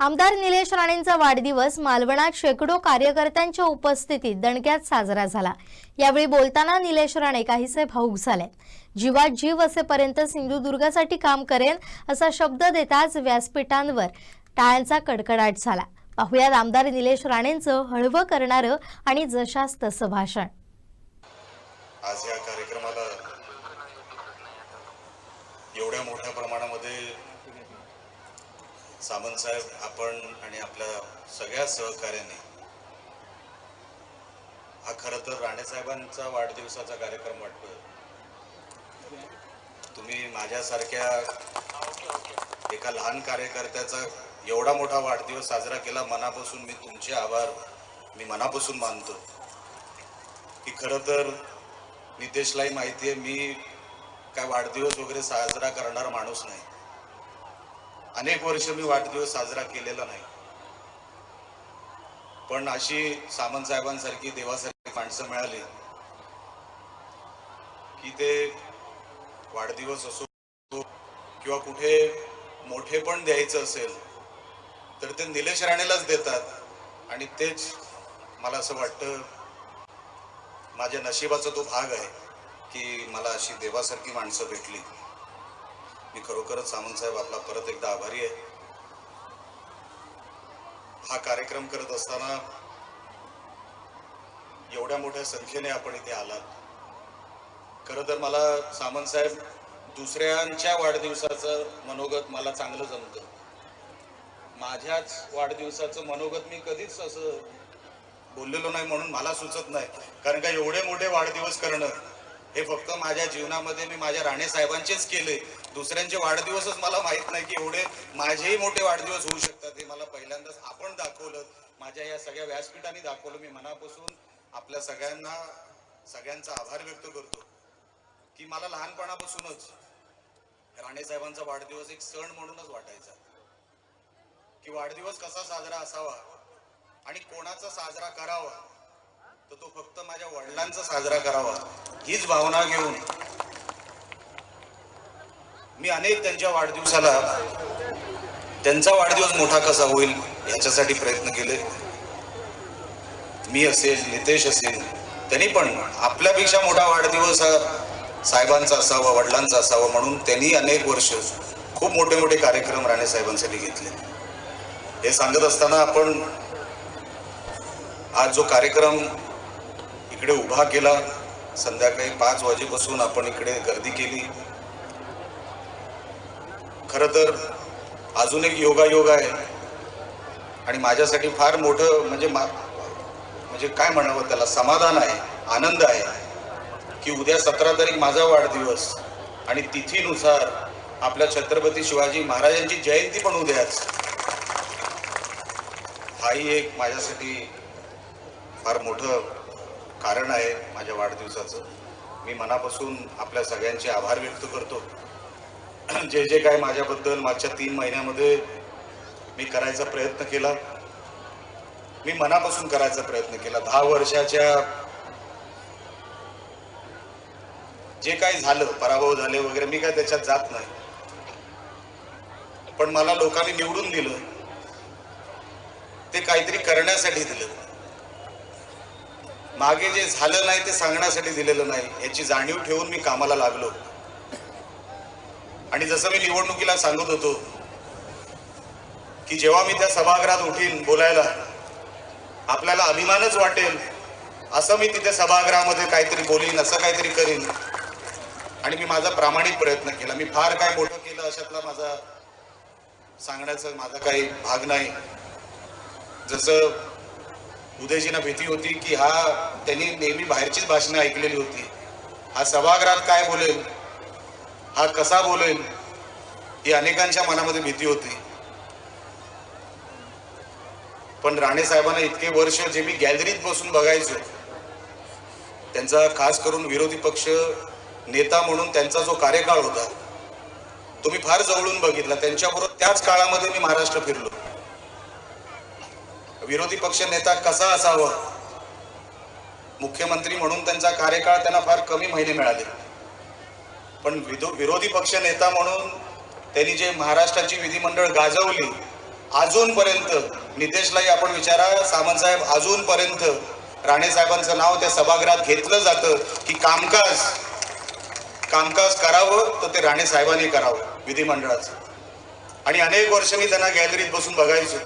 आमदार निलेश राणेंचा वाढदिवस मालवणात शेकडो कार्यकर्त्यांच्या उपस्थितीत दणक्यात साजरा झाला. यावेळी बोलताना निलेश राणे काहीसे भाऊक झाले. जीवात जीव असेपर्यंत सिंधुदुर्गासाठी काम करेन असा शब्द देताच व्यासपीठांवर टाळ्यांचा कडकडाट झाला. पाहुयात आमदार निलेश राणेंचं हळवं करणारं आणि जशास तसं भाषण. आज या कार्यक्रमाला एवढ्या मोठ्या प्रमाणामध्ये सामंतसाहेब आपण आणि आपल्या सगळ्या सहकार्याने हा खरं तर राणेसाहेबांचा वाढदिवसाचा कार्यक्रम वाटतोय. तुम्ही माझ्यासारख्या एका लहान कार्यकर्त्याचा एवढा मोठा वाढदिवस साजरा केला मनापासून मी तुमचे आभार मी मनापासून मानतो. की खरं तर नितेशलाही माहिती आहे मी काय वाढदिवस वगैरे साजरा करणारा माणूस नाही. अनेक वर्ष मी वाढदिवस साजरा केलेला नाही. पण अशी सामंत साहेबांसारखी देवासारखी माणसं मिळाली की ते वाढदिवस असो किंवा कुठे मोठे पण द्यायचं असेल तर ते निलेश राणेलाच देतात. आणि तेच मला असं वाटतं माझ्या नशिबाचा तो भाग आहे की मला अशी देवासारखी माणसं भेटली. मी खरोखरच सामंत साहेब आपला परत एकदा आभारी आहे. हा कार्यक्रम करत असताना एवढ्या मोठ्या संख्येने आपण इथे आलात. खरं तर मला सामंत साहेब दुसऱ्यांच्या वाढदिवसाचं मनोगत मला चांगलं जमतं. माझ्याच वाढदिवसाचं मनोगत मी कधीच असं बोललेलो नाही म्हणून मला सुचत नाही. कारण का एवढे मोठे वाढदिवस करणं हे फक्त माझ्या जीवनामध्ये मी माझ्या राणे साहेबांचेच केले दुसऱ्यांचे वाढदिवसच मला माहीत नाही की एवढे माझेही मोठे वाढदिवस होऊ शकतात हे मला पहिल्यांदाच आपण दाखवलं. माझ्या या सगळ्या व्यासपीठाने दाखवलं. मी मनापासून आपल्या सगळ्यांना सगळ्यांचा आभार व्यक्त करतो की मला लहानपणापासूनच राणे साहेबांचा वाढदिवस एक सण म्हणूनच वाटायचा. की वाढदिवस कसा साजरा असावा आणि कोणाचा साजरा करावा तर तो फक्त माझ्या वडिलांचा साजरा करावा हीच भावना घेऊन मी अनेक त्यांच्या वाढदिवसाला त्यांचा वाढदिवस मोठा कसा होईल याच्यासाठी प्रयत्न केले. मी असेल नितेश असेल त्यांनी पण आपल्यापेक्षा मोठा वाढदिवस हा साहेबांचा असावा वडिलांचा असावा म्हणून त्यांनी अनेक वर्ष खूप मोठे मोठे कार्यक्रम राणे साहेबांसाठी घेतले. हे सांगत असताना आपण आज जो कार्यक्रम इकडे उभा केला संध्याकाळी पाच वाजेपासून आपण इकडे गर्दी केली. खरं तर अजून एक योगायोग आहे. आणि माझ्यासाठी फार मोठं म्हणजे मा म्हणजे काय म्हणावं त्याला? समाधान आहे आनंद आहे की उद्या सतरा तारीख माझा वाढदिवस आणि तिथीनुसार आपल्या छत्रपती शिवाजी महाराजांची जयंती पण उद्याच. हाही एक माझ्यासाठी फार मोठं कारण आहे माझ्या वाढदिवसाचं. मी मनापासून आपल्या सगळ्यांचे आभार व्यक्त करतो. जे जे काय माझ्याबद्दल मागच्या तीन महिन्यामध्ये मी करायचा प्रयत्न केला. मी मनापासून करायचा प्रयत्न केला. दहा वर्षाच्या जे काही झालं पराभव झाले वगैरे मी काय त्याच्यात जात नाही. पण मला लोकांनी निवडून दिलं. ते काहीतरी करण्यासाठी दिलं. मागे जे झालं नाही ते सांगण्यासाठी दिलेलं नाही. याची जाणीव ठेवून मी कामाला लागलो. आणि जसं मी निवडणुकीला सांगत होतो की जेव्हा मी त्या सभागृहात उठीन बोलायला आपल्याला अभिमानच वाटेल असं मी तिथे सभागृहामध्ये काहीतरी बोलीन असं काहीतरी करीन. आणि मी माझा प्रामाणिक प्रयत्न केला. मी फार काय मोठं केलं अशातला माझा सांगण्याचा माझा काही भाग नाही. जसं उदयजींना भीती होती की हा त्यांनी नेहमी बाहेरचीच भाषणं ऐकलेली होती. हा सभागृहात काय बोलेल? हा कसा बोलेल ही अनेकांच्या मनामध्ये भीती होती. पण राणे साहेबांना इतके वर्ष जे मी गॅलरीत बसून बघायचो त्यांचा खास करून विरोधी पक्ष नेता म्हणून त्यांचा जो कार्यकाळ होता तो मी फार जवळून बघितला. त्यांच्याबरोबर त्याच काळामध्ये मी महाराष्ट्र फिरलो. विरोधी पक्ष नेता कसा असावा मुख्यमंत्री म्हणून त्यांचा कार्यकाळ त्यांना फार कमी महिने मिळाले. पण विदो- विरोधी पक्ष नेता म्हणून त्यांनी जे महाराष्ट्राची विधिमंडळ गाजवली अजूनपर्यंत नितेशलाही आपण विचारा सामंतसाहेब अजूनपर्यंत राणेसाहेबांचं नाव त्या सभागृहात घेतलं जातं की कामकाज कामकाज करावं तर ते राणे साहेबांनी करावं विधिमंडळाचं. आणि अनेक वर्ष मी त्यांना गॅलरीत बसून बघायचो.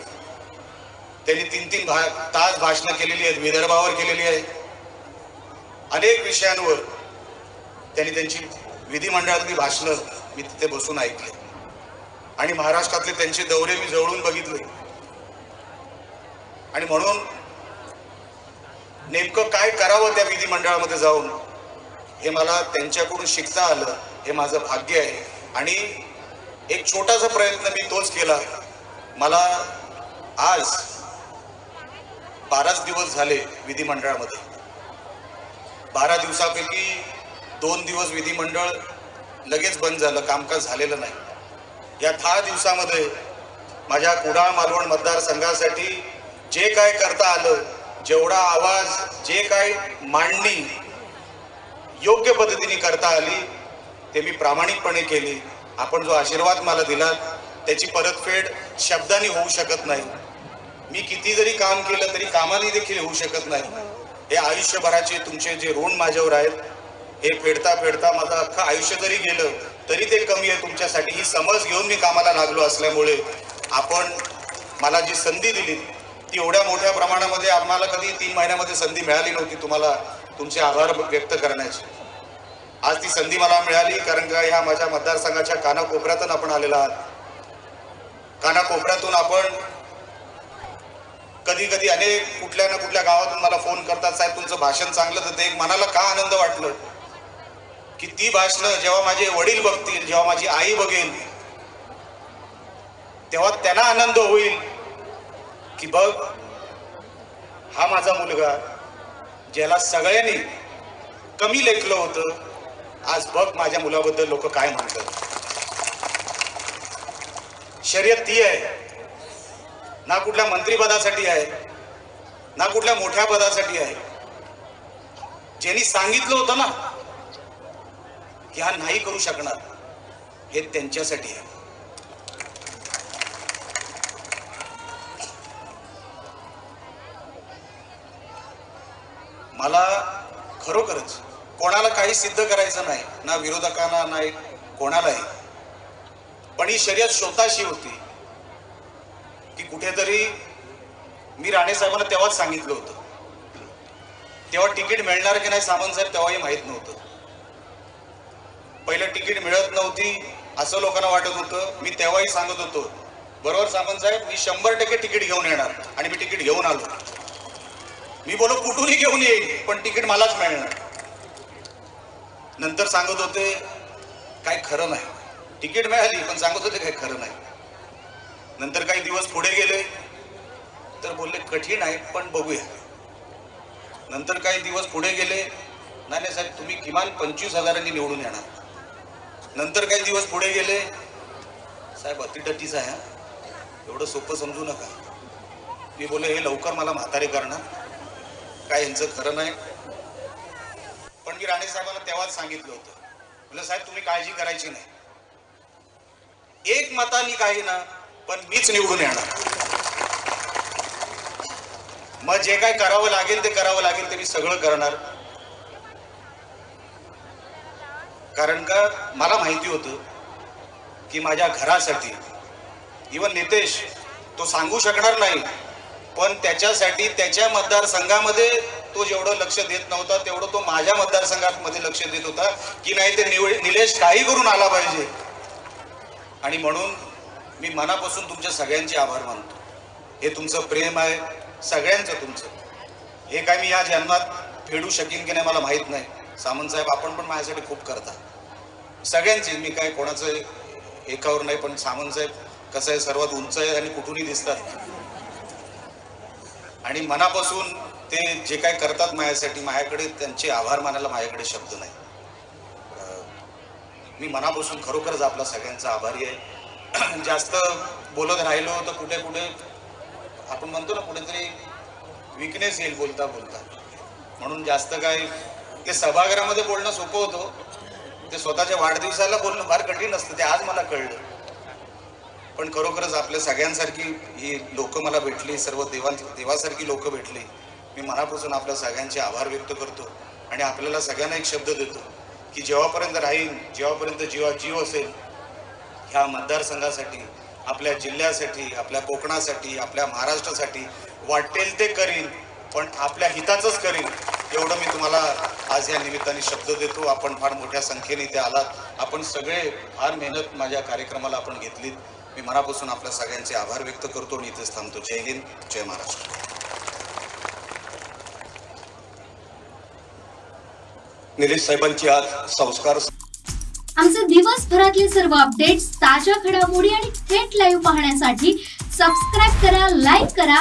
त्यांनी तीन तीन भा तास भाषणं केलेली आहेत विदर्भावर केलेली आहे अनेक विषयांवर त्यांनी त्यांची विधिमंडळातली भाषणं मी तिथे बसून ऐकले. आणि महाराष्ट्रातले त्यांचे दौरे मी जवळून बघितले. आणि म्हणून नेमकं काय करावं त्या विधिमंडळामध्ये जाऊन हे मला त्यांच्याकडून शिकता आलं हे माझं भाग्य आहे. आणि एक छोटासा प्रयत्न मी तोच केला. मला आज बाराच दिवस झाले विधिमंडळामध्ये. बारा दिवसापैकी दोन दिवस विधिमंडळ लगेच बंद झालं कामकाज झालेलं नाही. या दहा दिवसामध्ये माझ्या कुडाळ मालवण मतदारसंघासाठी जे काय करता आलं जेवढा आवाज जे काय मांडणी योग्य पद्धतीने करता आली ते मी प्रामाणिकपणे केली. आपण जो आशीर्वाद मला दिला त्याची परतफेड शब्दांनी होऊ शकत नाही. मी किती जरी काम केलं तरी कामाने देखील होऊ शकत नाही. हे आयुष्यभराचे तुमचे जे ऋण माझ्यावर आहेत हे फेडता फेडता माझं अख्खं आयुष्य जरी गेलं तरी ते कमी आहे तुमच्यासाठी. ही समज घेऊन मी कामाला लागलो असल्यामुळे आपण मला जी संधी दिली ती एवढ्या मोठ्या प्रमाणामध्ये आम्हाला कधी तीन महिन्यामध्ये संधी मिळाली नव्हती तुम्हाला तुमचे आभार व्यक्त करण्याची. आज ती संधी मला मिळाली कारण का ह्या माझ्या मतदारसंघाच्या कानाकोपऱ्यातून आपण आलेला आहात. कानाकोपऱ्यातून आपण कधी कधी अनेक कुठल्या ना कुठल्या गावातून मला फोन करतात साहेब तुमचं भाषण चांगलं तर ते एक मनाला का आनंद वाटलं? की ती भाषणं जेव्हा माझे वडील बघतील जेव्हा माझी आई बघेल तेव्हा त्यांना आनंद होईल की बघ हा माझा मुलगा ज्याला सगळ्यांनी कमी लेखलं होतं आज बघ माझ्या मुलाबद्दल लोक काय म्हणतात. शर्यत ती आहे. ना कुठल्या मंत्रीपदासाठी आहे ना कुठल्या मोठ्या पदासाठी आहे. ज्यांनी सांगितलं होतं ना की हा नाही करू शकणार. हे त्यांच्यासाठी आहे. मला खरोखरच कोणाला काही सिद्ध करायचं नाही ना विरोधकांना नाही कोणालाही. पण ही शर्यत स्वतःशी होती की कुठेतरी मी राणे साहेबांना तेव्हाच सांगितलं होतं. तेव्हा तिकीट मिळणार की नाही सामंत साहेब तेव्हाही माहीत नव्हतं. पहिलं तिकीट मिळत नव्हती असं लोकांना वाटत होतं. मी तेव्हाही सांगत होतो बरोबर सामंत साहेब मी शंभर टक्के तिकीट घेऊन येणार आणि मी तिकीट घेऊन आलो. मी बोलो कुठूनही घेऊन येईल पण तिकीट मलाच मिळणार. नंतर सांगत होते काय खरं नाही. तिकीट मिळाली पण सांगत होते काय खरं नाही. नंतर काही दिवस पुढे गेले तर बोलले कठीण आहे पण बघूया. नंतर काही दिवस पुढे गेले नाही नाही साहेब तुम्ही किमान पंचवीस हजारांनी निवडून येणार. नंतर काही दिवस पुढे गेले. साहेब अतिटटीच आहे एवढं सोपं समजू नका. मी बोले हे लवकर मला म्हातारे करणार. काय यांचं खरं नाही. पण मी राणे साहेबांना तेव्हाच सांगितलं होतं. म्हटलं साहेब तुम्ही काळजी करायची नाही. एक मतानी काही ना पण मीच निवडून येणार. मग जे काय करावं लागेल ते करावं लागेल ते मी सगळं करणार. कारण का मला माहिती होतं की माझ्या घरासाठी इवन नितेश तो सांगू शकणार नाही पण त्याच्यासाठी त्याच्या मतदारसंघामध्ये तो जेवढं लक्ष देत नव्हता तेवढं तो माझ्या मतदारसंघामध्ये लक्ष देत होता की नाही ते निवड निलेश काही करून आला पाहिजे. आणि म्हणून मी मनापासून तुमच्या सगळ्यांचे आभार मानतो. हे तुमचं प्रेम आहे सगळ्यांचं तुमचं. हे काय मी या जन्मात फेडू शकेन की नाही मला माहीत नाही. सामंत साहेब आपण पण माझ्यासाठी खूप करता. सगळ्यांची मी काय कोणाचं एकावर नाही पण सामंत साहेब कसं आहे सर्वात उंच आहे आणि कुठूनही दिसतात. आणि मनापासून ते जे काय करतात माझ्यासाठी माझ्याकडे त्यांचे आभार मानायला माझ्याकडे शब्द नाही. मी मनापासून खरोखरच आपला सगळ्यांचा आभारी आहे. जास्त बोलत राहिलो तर कुठे कुठे आपण म्हणतो ना कुठेतरी विकनेस येईल बोलता बोलता. म्हणून जास्त काय ते सभागृहामध्ये बोलणं सोपं होतं. ते स्वतःच्या वाढदिवसाला बोलणं फार कठीण असतं ते आज मला कळलं. पण खरोखरच आपल्या सगळ्यांसारखी ही लोक मला भेटली सर्व देवा देवासारखी लोक भेटली. मी मनापासून आपल्या सगळ्यांचे आभार व्यक्त करतो आणि आपल्याला सगळ्यांना एक शब्द देतो की जेव्हापर्यंत राहीन जेव्हापर्यंत जीवा जीव असेल ह्या मतदारसंघासाठी आपल्या जिल्ह्यासाठी आपल्या कोकणासाठी आपल्या महाराष्ट्रासाठी वाटेल ते करीन पण आपल्या हिताचंच करीन. एवढं मी तुम्हाला आज या निमित्ताने शब्द देतो. आपण फार मोठ्या संख्येने इथे आलात. आपण सगळे फार मेहनत माझ्या कार्यक्रमाला आपण घेतलीत. मी मनापासून आपल्या सगळ्यांचे आभार व्यक्त करतो आणि इथेच थांबतो. जय हिंद जय महाराष्ट्र. निलेश साहेबांची आज संस्कार आमचे दिवसभरातले सर्व अपडेट्स ताज्या घडामोडी आणि थेट लाईव्ह पाहण्यासाठी सबस्क्राईब करा लाईक करा